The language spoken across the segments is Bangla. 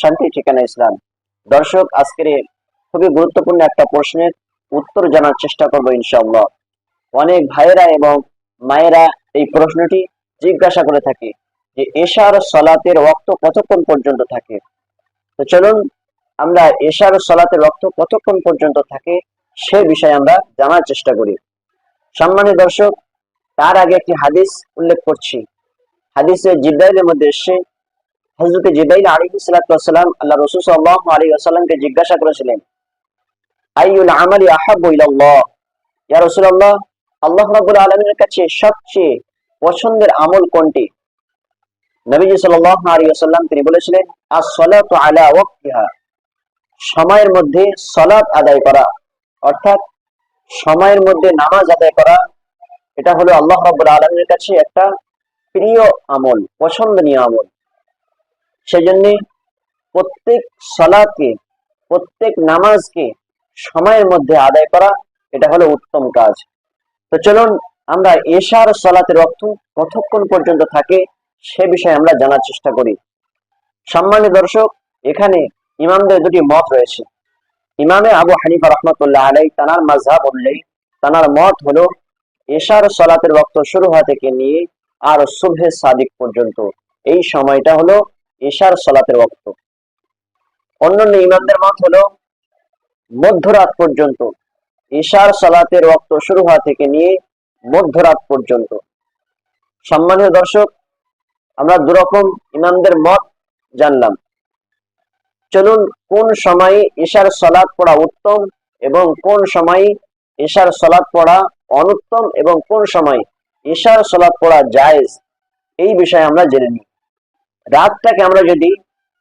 শান্তি ঠিকানা দর্শক, আজকের খুবই গুরুত্বপূর্ণ একটা প্রশ্নের উত্তর জানার চেষ্টা করব ইনশাআল্লাহ। অনেক ভাইয়েরা এবং মায়েরা এই প্রশ্নটি জিজ্ঞাসা করে থাকে যে, এশার সলাতের ওয়াক্ত কতক্ষণ পর্যন্ত থাকে? তো চলুন আমরা এশার সলাতের রক্ত কতক্ষণ পর্যন্ত থাকে সে বিষয়ে আমরা জানার চেষ্টা করি। সম্মানিত দর্শক, তার আগে একটি হাদিস উল্লেখ করছি। হাদিসে জিব্রাইলের মধ্যে এসে হজরত জিব্রাইল আলী সালাম আল্লাহ রসুল সাল্লাহ আলী আসাল্লামকে জিজ্ঞাসা করেছিলেন আইউল আমালি ইয়া আল্লাহ কাছে সবচেয়ে পছন্দের আমল কোনটি? নবীজি তিনি বলেছিলেন আলা ওয়াক্তিহা। সময়ের মধ্যে সলাৎ আদায় করা, অর্থাৎ সময়ের মধ্যে নামাজ আদায় করা, এটা হলো আল্লাহ রাব্বুল আলামিনের কাছে একটা প্রিয় আমল, পছন্দনীয় আমল। সেজন্য প্রত্যেক সলাৎকে, প্রত্যেক নামাজকে সময়ের মধ্যে আদায় করা, এটা হলো উত্তম কাজ। তো চলুন আমরা এশার সলাতের অর্থ কতক্ষণ পর্যন্ত থাকে সে বিষয়ে আমরা জানার চেষ্টা করি। সম্মানিত দর্শক, এখানে ইমামদের দুটি মত রয়েছে। ইমামে আবু হানিফা রহমতুল্লাহ আলাই তানার মাঝহাব অনুযায়ী তানার মত হলো, এশার সলাতের রক্ত শুরু হওয়া থেকে নিয়ে আর সুবহে সাদিক পর্যন্ত। এই সময়টা হলো এশার সলাতের রক্ত অন্যান্য ইমামদের মত হলো, মধ্যরাত পর্যন্ত ঈশার সলাতের রক্ত শুরু হওয়া থেকে নিয়ে মধ্যরাত পর্যন্ত। সম্মানীয় দর্শক, আমরা দুরকম ইমামদের মত জানলাম। চলুন কোন সময়ে ঈশার সলাৎ পড়া উত্তম এবং কোন সময়ে ঈশার সলাদ পড়া অনুত্তম এবং কোন সময় ঈশার সলাদ পড়া জায়েজ? এই বিষয়ে আমরা জেনে নিই। রাতটাকে আমরা যদি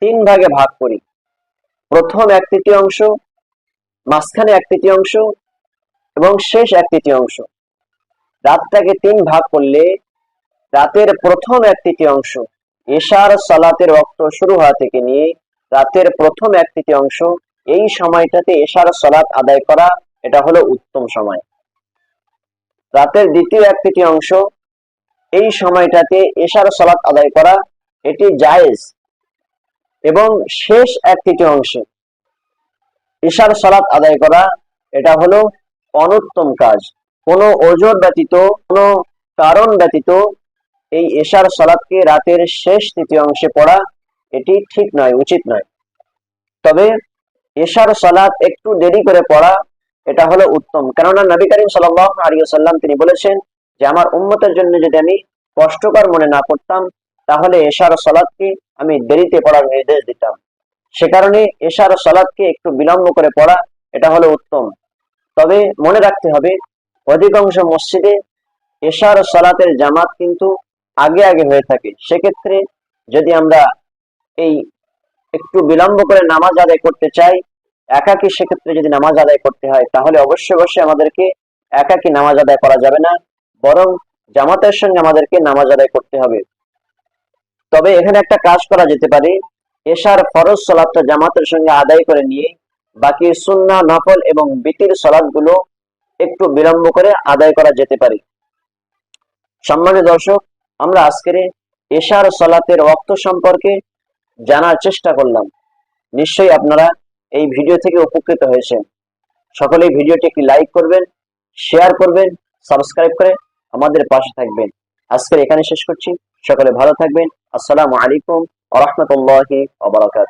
তিন ভাগে ভাগ করি। প্রথম এক তৃতীয়াংশ মাঝখানে এক তৃতীয়াংশ এবং শেষ এক তৃতীয়াংশ রাতটাকে তিন ভাগ করলে রাতের প্রথম এক তৃতীয়াংশ এশার সালাতের রক্ত শুরু হওয়া থেকে নিয়ে রাতের প্রথম এক তৃতীয়াংশ, এই সময়টাতে এশার সালাত আদায় করা, এটা হলো উত্তম সময়। রাতের দ্বিতীয় এক তৃতীয়াংশ, এই সময়টাতে এশার সালাত আদায় করা, এটি জায়েজ। এবং শেষ এক তৃতীয়াংশে এশার সালাত আদায় করা, এটা হলো অনুত্তম কাজ। কোনো ওজোর ব্যতীত, কোনো কারণ ব্যতীত, এই এশার সালাতকে রাতের শেষ তৃতীয়াংশে পড়া এটি ঠিক নয়, উচিত নয়। তবে এশার সালাত একটু দেরি করে পড়া, এটা হলো উত্তম। কেননা নবী করিম সাল্লাল্লাহু আলাইহি ওয়াসাল্লাম তিনি বলেছেন যে, আমার উম্মতের জন্য যদি আমি কষ্টকর মনে না করতাম, তাহলে এশার সালাতকে আমি দেরিতে পড়ার নির্দেশ দিতাম। সে কারণে এশার সালাদকে একটু বিলম্ব করে পড়া, এটা হলো উত্তম। তবে মনে রাখতে হবে, অধিকাংশ মসজিদে এশার সালাতের জামাত কিন্তু আগে আগে হয়ে থাকে। সেক্ষেত্রে যদি আমরা এই একটু বিলম্ব করে নামাজ আদায় করতে চাই, একাকি সেক্ষেত্রে যদি নামাজ আদায় করতে হয়, তাহলে অবশ্যই অবশ্যই আমাদেরকে একাকি নামাজ আদায় করা যাবে না, বরং জামাতের সঙ্গে আমাদেরকে নামাজ আদায় করতে হবে। তবে এখানে একটা কাজ করা যেতে পারে, এশার ফরজ সলাদটা জামাতের সঙ্গে আদায় করে নিয়ে, বাকি সুন্না নফল এবং বিতির সলাদগুলো একটু বিলম্ব করে আদায় করা যেতে পারে। সম্মানিত দর্শক, আমরা আজকের এশার সলাতের রক্ত সম্পর্কে জানার চেষ্টা করলাম। নিশ্চয়ই আপনারা এই ভিডিও থেকে উপকৃত হয়েছেন। সকলেই ভিডিওটি একটি লাইক করবেন, শেয়ার করবেন, সাবস্ক্রাইব করে আমাদের পাশে থাকবেন। আজকের এখানে শেষ করছি। সকলে ভালো থাকবেন। আসসালামু আলাইকুম আহমতুল্লাহি আবরাকাত